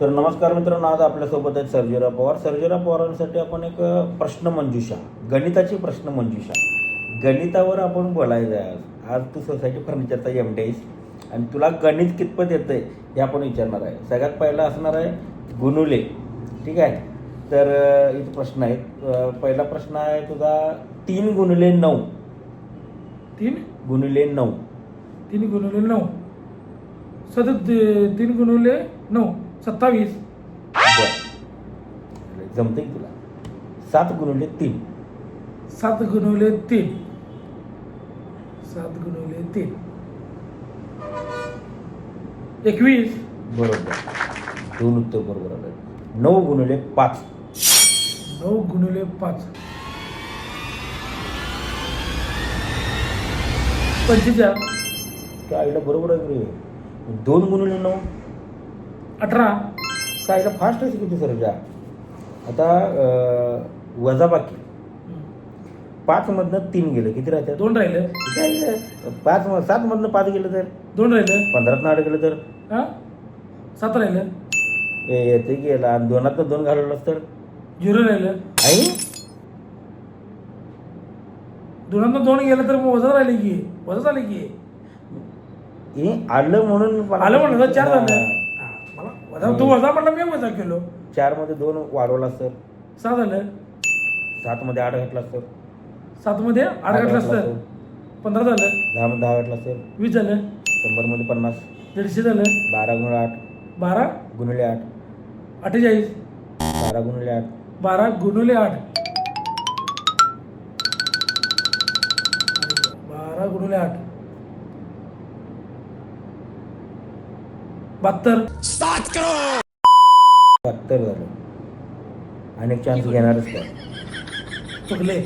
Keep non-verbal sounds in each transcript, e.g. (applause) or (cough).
तर नमस्कार मित्रांनो आज आपल्यासोबत आहेत सर्जेराव पवार. सर्जेराव पवारांसाठी आपण एक अ, प्रश्न मंजुषा गणिताची प्रश्न मंजुषा. गणितावर आपण बोलायचं आहे आज. आज तू सोसायटी फर्निचरचा एम डी आणि तुला गणित कितपत येतं आहे हे आपण विचारणार आहे. सगळ्यात पहिला असणार आहे गुणुले. ठीक आहे? तर इथे प्रश्न आहेत. पहिला प्रश्न आहे तुझा तीन गुणुले नऊ. तीन? गुणिले नऊ. तीन गुणवले नऊ. सतत तीन गुणवले नऊ. सत्तावीस. बरं. तुला? सात गुणिले तीन. सात गुणवले तीन. सात गुणवले तीन. एकवीस. बरोबर. दोन उत्तर बरोबर आले. नऊ गुणिले पाच. नऊ गुणवले पाच. पंचेचाळ त्या आईला बरोबर आहे दोन गुणिले नऊ. अठरा. काय फास्ट आहे किती सर जा आता अं, वजाबाकी. पाच मधनं तीन गेलं. किती राहतात दोन राहिलं? पाच सात मधनं पाच गेलं तर? दोन राहिलं. पंधरातनं आठ गेलं तर? हा? सात राहिलं. ए, येते गेलं आणि दोनातनं दोन घालवलंस तर? झिरो राहिलं. आई? दोनांना दोन गेलं तर मग वजा राहिले की? वजा झाले की? हे आलं म्हणून आलं म्हणलं तर चार झालं. वजा तू वजा म्हणला मी वजा केलो चारमध्ये दोन वाढवलास तर सहा झालं सात मध्ये आठ घातलास तर सात मध्ये आठ घातलं असतं पंधरा झालं दहा मध्ये दहा घातलास तर वीस झालं. शंभरमध्ये पन्नास. दीडशे झालं बारा गुणिले आठ. बारा? गुणिले आठ. अठ्ठेचाळीस. बारा गुणिले आठ. बारा गुणुले आठ. बारा गुणुले आठ. बहात्तर. बहात्तर झालं. अनेक चान्स घेणारच काय चुकले.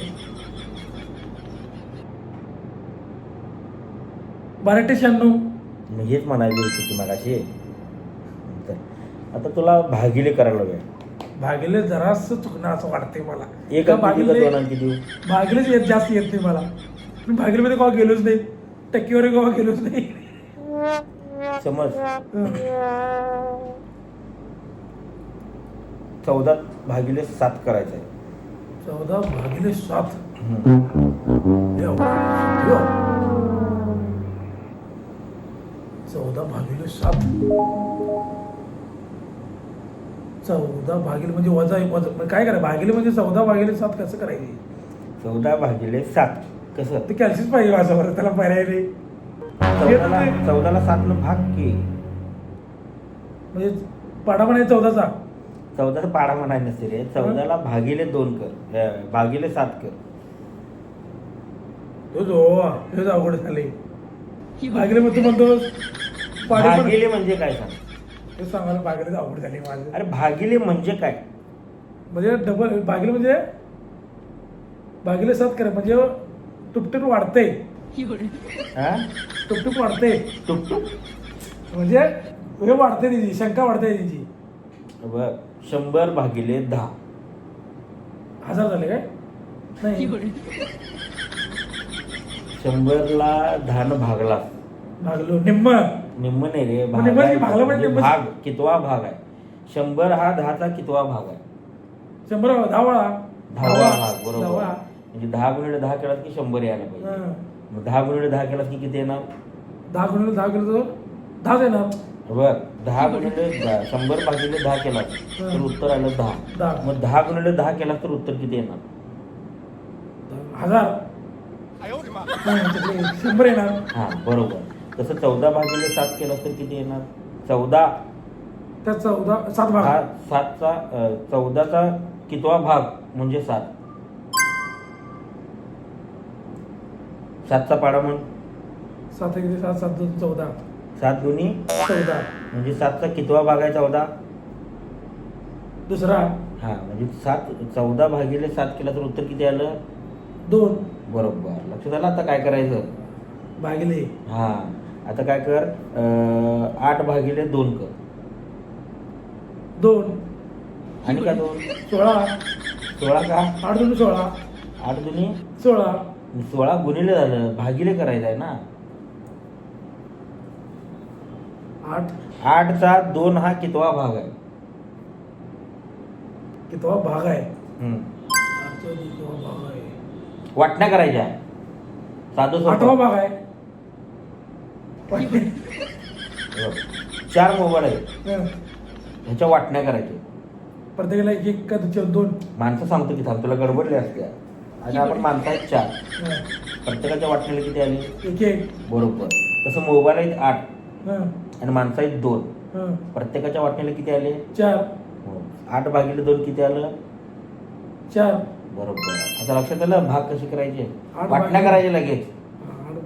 बाराशे शहाण्णव. मी हेच म्हणायची होती की मगाशी. तर आता तुला भागिले करायला वेळ भागिले जरास चुकणं असं वाटतंय मला. एक का अंकी देऊ का भागिले दोन अंकी देऊ? भागिलेच येत जास्त येत नाही मला. मी भागिलेमध्ये केव्हा गेलोच नाही. टक्केवारी केव्हा गेलोच नाही. समज. चौदा भागिले सात करायचं आहे चौदा भागिले सात. चौदा भागिले सात. चौदा भागिले म्हणजे वजा वजा काय करायचं भागिले म्हणजे चौदा भागिले सात कसं करायचे? चौदा भागिले सात. कसं? ते कॅल्शियस पाहिजे माझं बरं त्याला पर्याय नाही. चौदाला चौदाला सातनं भाग की? म्हणजे पाडा म्हणायचं चौदाचा. चौदाचा पाडा म्हणायला नसते रे चौदाला भागिले दोन कर. अं, भागिले सात कर. तो जो हेच अवघड झाले. भागिले मग तू म्हणतो पाडे पण भागिले म्हणजे काय सांग? ते सांगायला भागिले अवघड झाले माझं. अरे भागिले म्हणजे काय? म्हणजे डबल भागिले म्हणजे भागिले सात करा म्हणजे टुपटुप वाढते हा? टुपटुप वाढते टुकटुक? म्हणजे हे वाढते तिची शंका वाढते तिची. शंभर भागिले दहा. हजार झाले काय? नाही. शंभरला दहानं भागला. भागलो. निम्म. निम्म नाही रे निम्म भाग भागलं म्हणजे? भाग कितवा भाग आहे? शंभर हा दहाचा कितवा भाग आहे? शंभर दहा वेळा दहावा. भाग बरोबर. म्हणजे दहा गुणिले दहा केलास की शंभर यायला पाहिजे. हं. मग दहा गुणिले दहा केलास की किती येणार? दहा गुणिले दहा केलं तर दहाच येणार बघ दहा गुणिले दहा शंभर भागिले दहा केलास तर उत्तर आलं दहा. दहा. मग दहा गुणिले दहा केलास तर उत्तर किती येणार? हजार. नाही, शंभर येणार. हा बरोबर. तसं चौदा भागिले सात केलास तर किती येणार? चौदा. त्यात चौदा सात भाग. सातचा अं, चौदाचा कितवा भाग? म्हणजे सात. सातचा पाडा म्हण. सात एक सात सात दोन चौदा. सात दोन्ही? चौदा. म्हणजे सातचा कितवा भाग आहे चौदा? दुसरा. हा म्हणजे सात चौदा भागिले सात केला तर उत्तर किती आलं? दोन. बरोबर. लक्षात आलं आता काय करायचं? भागिले. हा आता काय कर? अं, आठ भागिले दोन कर. दोन. आणि का दोन? सोळा. सोळा का? आठ दोन सोळा. आठ दोन्ही? सोळा. सोळा गुणिले झालं भागिले करायचं आहे ना. आठ. आठचा दोन हा कितवा भाग आहे? कितवा भाग आहे? हम्म. आठचा कितवा भाग आहे. वाटण्या करायच्या. साधं सोपं. आठवा भाग आहे. चार मोबाईल आहेत. हं. ह्याच्या वाटण्या करायच्या. प्रत्येकाला एक एक का दोन दोन? माणसं सांगतो की थांब तुला गडबडले असत्या. आणि आपण माणसं आहेत चार. प्रत्येकाच्या वाटण्याला किती आले? बरोबर. तसं मोबाईल आहेत आठ. आणि माणसं आहेत दोन. प्रत्येकाच्या वाटण्याला किती आले? चार. हो. आठ भागिले दोन किती आलं? चार. बरोबर. आता लक्षात आलं? भाग कशी करायचे? वाटण्या करायचे लगेच.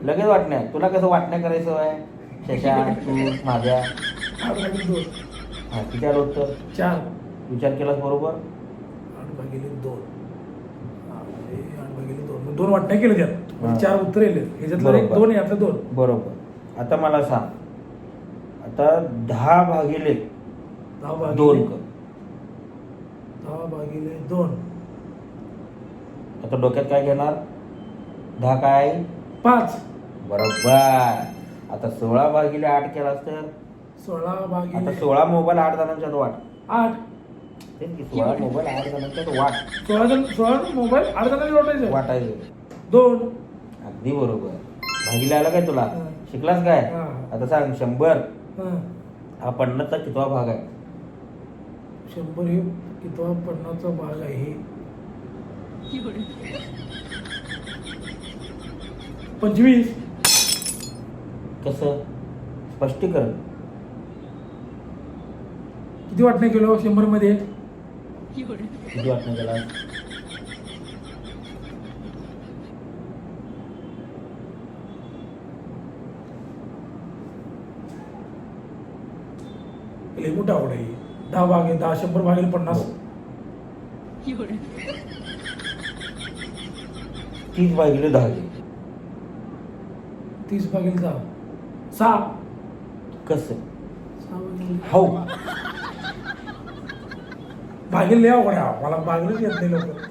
लगेच वाटण्या. तुला कसं वाटण्या करायचं आहे? शशा तू माझ्या. हा किती आलं होतं चार. विचार केलास बरोबर? आठ भागिले दोन. दोन वाटण्या केल्या त्यात. मग चार उत्तर येले ह्याच्यातलं एक बरोबर. दोन यातलं दोन. बरोबर. आता मला सांग. आता दहा भागिले दहा भागिले दोन. कर दहा भागिले दोन. आता डोक्यात काय घेणार? दहा काय? पाच. बरोबर. आता सोळा भागिले आठ केलास तर? सोळा आता भागिले सोळा मोबाईल आठ जणांच्यात वाट. आठ. तेच की सोळा मोबाईल. आठ वाट. सोळा जण सोळा मोबाईल आठ जणांचे वाटायचे. वाटायचं. दोन. अगदी बरोबर. भागिले आला काय तुला? हा. शिकलास काय? हा. आता सांग शंभर. हं. हा पन्नासचा कितवा भाग आहे? शंभर हे कितवा पन्नासचा भाग आहे पंचवीस. कसं? स्पष्टीकरण. किती वाटणे किलो शंभरमध्ये किती वाटणं मोठा आवड आहे. दहा भाग आहे दहा शंभर भाग आहे पन्नास तीस भागिले दहा. घे तीस भागेल दहा. सहा. कसं? भागेल हो. भागेल लय अवघड आहे मला भागेलच येत नाही लवकर.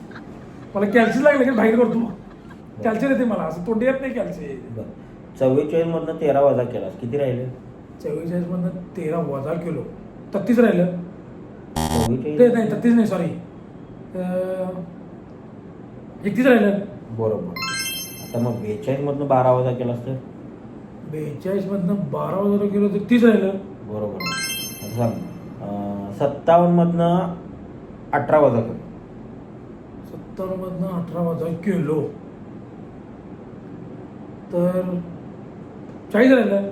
मला कॅल्शियम लागले की भागेल करतो कॅल्शियम येते मला. असं तोंडी येत नाही कॅल्शियम चव्वेचाळीस मधनं तेरा वजा केलास किती राहिले? चव्वेचाळीस मधनं तेरा वजा किलो. तत्तीस राहिलं. ते नाही तत्तीस नाही सॉरी एकतीस राहिलं. बरोबर. आता मग बेचाळीस मधनं बारा वजा केलास तर? बेचाळीस मधनं बारा वजा किलो तर तीस राहिलं. बरोबर. सांग. सत्तावन्न मधनं अठरा वजा कर. सत्तर मधनं अठरा वजा किलो. तर चाळीस राहिलं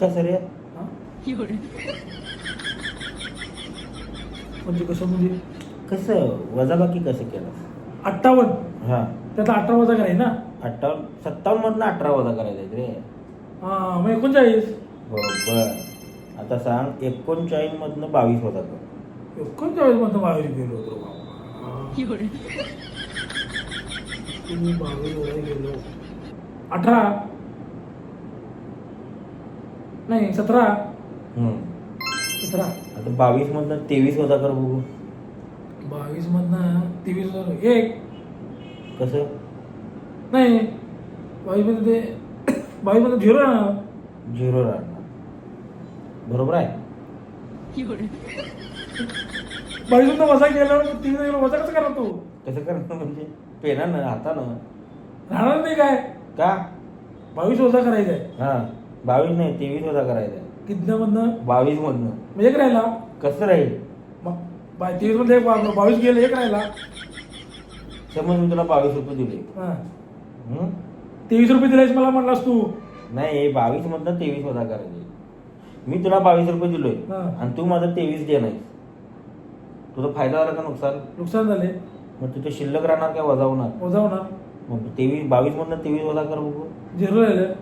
कसं रे? हा? म्हणजे कसं म्हणजे? कसं? वजाबाकी कसं केलं? अठ्ठावन्न. हां. त्यातला अठरा वजा करायचं ना? अठ्ठावन्न सत्तावन्न मधनं अठरा वजा करायचं रे. हा मग एकोणचाळीस. बरोबर. आता सांग एकोणचाळीस मधनं बावीस वजा कर. एकोणचाळीस मधनं बावीस गेलो होतो वजा गेलो. अठरा. नाही सतरा. हम्म. सतरा. आता बावीस मधनं तेवीस वजा कर बघू. बावीस मधनं तेवीस वजा एक. कसं? नाही. बावीसमध्ये ते बावीसमध्ये झिरो ना झिरो राहणार. बरोबर आहे? बावीसमध्ये वजा केल्यावर तीन गेलो वजा कसं करणार तू? कसं करणार म्हणजे? पेनानं हातानं राहणार नाही काय? का? बावीस वजा करायचं आहे हां बावीस नाही तेवीस वजा करायचं आहे कितन्या मधनं बावीस मधनं म्हणजे एक राहिला. कसं राहील? मग बा तेवीसमध्ये एक बा- बावीस गेले एक राहिला. समज मी तुला बावीस रुपये दिले. हा. तेवीस रुपये दिलायस मला म्हणलास तू. नाही बावीस मधनं तेवीस वजा करायचे. मी तुला बावीस रुपये दिलोय हां. आणि तू माझं तेवीस दे नाही तुझा फायदा झाला का नुकसान? नुकसान झाले. मग तुझे शिल्लक राहणार काय वजा होणार वजा होणार मग तेवीस बावीस मधनं तेवीस वजा कर बघू. झिरो राहिलं.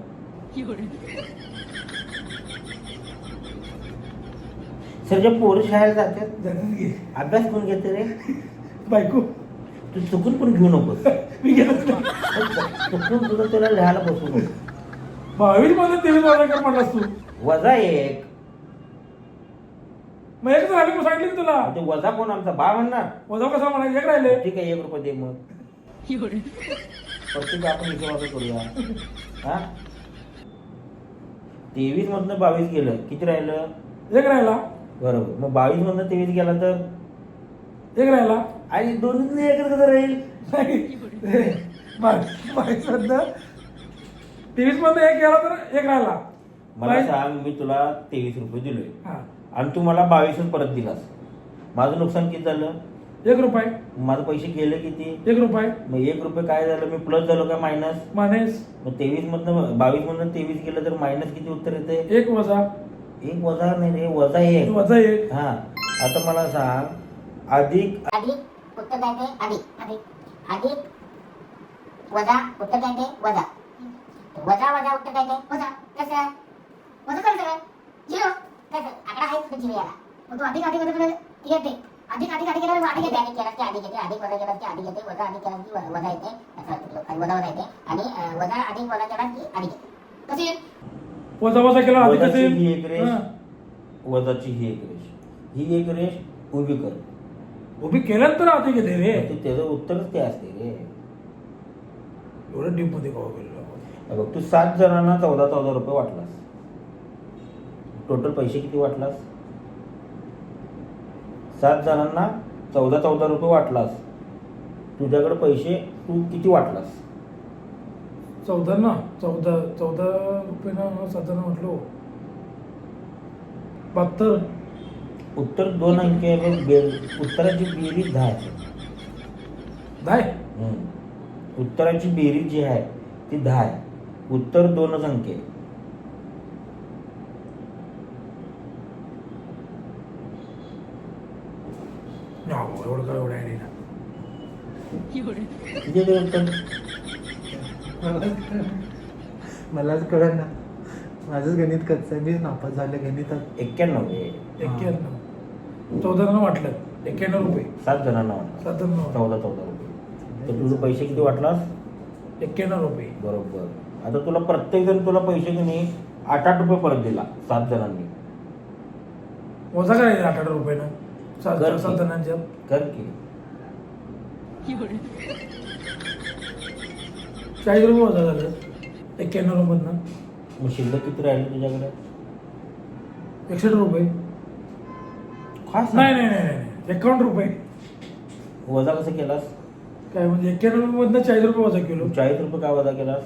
सर जे पोरं शाळेला जातात अभ्यास कोण घेते रे? बायको. तू चुकून पण घेऊ नकोस. (laughs) मी गेलोच नाही. चुकून तुला त्याला लिहायला बसू नको. बावीसमध्ये तेवीस वजा कर म्हणलास तू. वजा एक. मग एक राहिले मी सांगितलं की तुला? ते वजा कोण आमचा? बा म्हणणार. वजा कसा म्हणा एक राहिले. ठीक आहे एक रुपये दे मग. प्रत्येक आपण हिशोबाचं करूया. हा? तेवीस मधनं बावीस गेलं. किती राहिलं? एक राहिला. बरोबर. मग बावीस मधनं तेवीस गेला तर? एक राहिला. आणि दोन्ही एकच कसं राहील? बावीस मधनं तेवीस मधनं एक गेला तर एक राहिला. मला बावीस- सांग मी तुला तेवीस रुपये दिलोय. हा. आणि तू मला बावीसच परत दिलास. माझं नुकसान किती झालं? एक रुपये. माझे पैसे गेले किती? एक रुपये. मग एक रुपये काय झालं? मी प्लस झालो का मायनस मानेस मग तेवीस मधनं बावीस मधनं तेवीस गेलं तर मायनस किती उत्तर येते? एक वजा. एक वजा नाही रे वजा एक. वजा एक. हा. आता मला सांग अधिक अधिक उत्तर अधिक अधिक. अधिक वजा उत्तर वजा. वजा वजा उत्तर वजा. कसं? वजा कसं सगळं? झिरो. कसं आकडा आहे कुठे झिरो याला. मग तू अधिक अधिक वजा येते. अधिक अधिक अधिक केल्यावर अधिक येते. अधिक केलास की अधिक येते अधिक वजा केलास की अधिक येते वजा अधिक केलास की व- वजा येते. असं वाटतं. आणि वजा वजा येते. आणि अं, वजा अधिक वजा केलास की अधिक येते. कसे वजा वजा केला अधिक वजाची असेल ही एक रेष. हा. वजाची ही एक रेष. ही एक रेष उभी कर. उभी केल्यानंतर अधिक येते रे. ते त्याचं उत्तरच ते असते रे. एवढं डीपमध्ये बघ तू सात जणांना चौदा चौदा रुपये वाटलास. टोटल पैसे किती वाटलास? सात जणांना चौदा चौदा रुपये वाटलास. तुझ्याकडे पैसे तू किती वाटलास? चौदा ना चौदा चौदा रुपये ना साधारण म्हटलो. बहात्तर. उत्तर दोन अंकी आहे बघ बे- उत्तराची बेरीज दहा आहे. दाय हम्म. उत्तराची बेरीज जी आहे ती दहा आहे. उत्तर दोनच अंकी आहे हो, एवढं काय एवढं आहे ना किती मलाच कळत ना माझंच गणित कच्चं आहे मीच नापास झाले गणितात एक्क्याण्णव आहे एक्क्याण्णव चौदा जण वाटलं एक्क्याण्णव रुपये सात जणांना वाटला साधारण चौदा चौदा रुपये तर तुझे पैसे किती वाटलास एक्क्याण्णव रुपये बरोबर आता तुला प्रत्येक जण तुला पैसे की नाही आठ आठ रुपये परत दिला सात जणांनी वजा करायचं आठ आठ रुपयानं सात कर सात की. जणांच्या कर की. चाळीस रुपये वजा झालं. एक्क्याण्णव रुपयानं मग शिल्लक किती राहिले तुझ्याकडे? एकसष्ट रुपये. खास नाही नाही नाही नाही. एकावन्न रुपये. वजा कसं केलास? काय म्हणजे एक्क्याण्णव रुपये चाळीस रुपये वजा केलो. चाळीस रुपये का वजा केलास?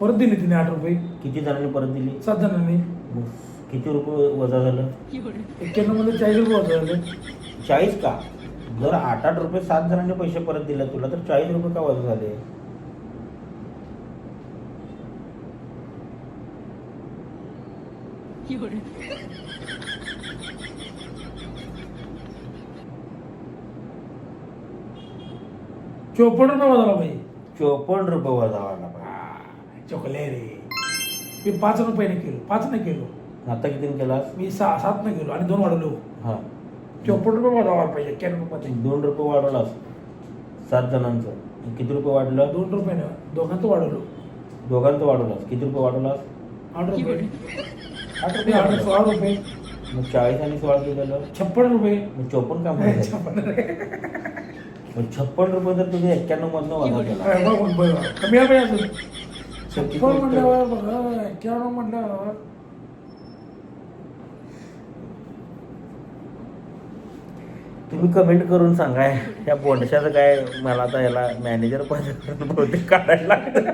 परत दिली तिने आठ रुपये. किती जणांनी परत दिली? सात जणांनी. मग किती रुपये वजा झालं? एक्क्याण्णवमध्ये चाळीस रुपये वजा झाले. चाळीस का? जर आठ आठ रुपये सात जणांनी पैसे परत दिले तुला तर चाळीस रुपये का वजा झाले? चोपन्न रुपये वजा झाला पाहिजे चोपन्न रुपये वजा व्हायला पाहिजे. चोकले रे मी पाच रुपयाने केलो. पाच नाही केलो. आता किती केलास मी सहा सात नाही केलो आणि दोन वाढवलो हा. चोपन्न रुपये वजा व्हायला पाहिजे एक्क्याण्णव रुपये दोन रुपये वाढवलास सात जणांचं. किती रुपये वाढलं? दोन रुपयाने दोघांचं वाढवलो. दोघांचं वाढवलास किती रुपये वाढवलास आठ रुपये. आठ रुपये आठ. सोळा रुपये. मग चाळीस आणि सोळा केलेलं छप्पन रुपये. मग चोपन्न का म्हणतात? छप्पन. मग छप्पन रुपये तर तुझे एक्क्याण्णव मधनं केला. कमी आहे किती छप्पन बघा एक्क्याण्णव म्हणल्यावर तुम्ही कमेंट करून सांगा या बोंडशाचं काय? मला आता याला मॅनेजर पण बहुतेक काढायला लागतं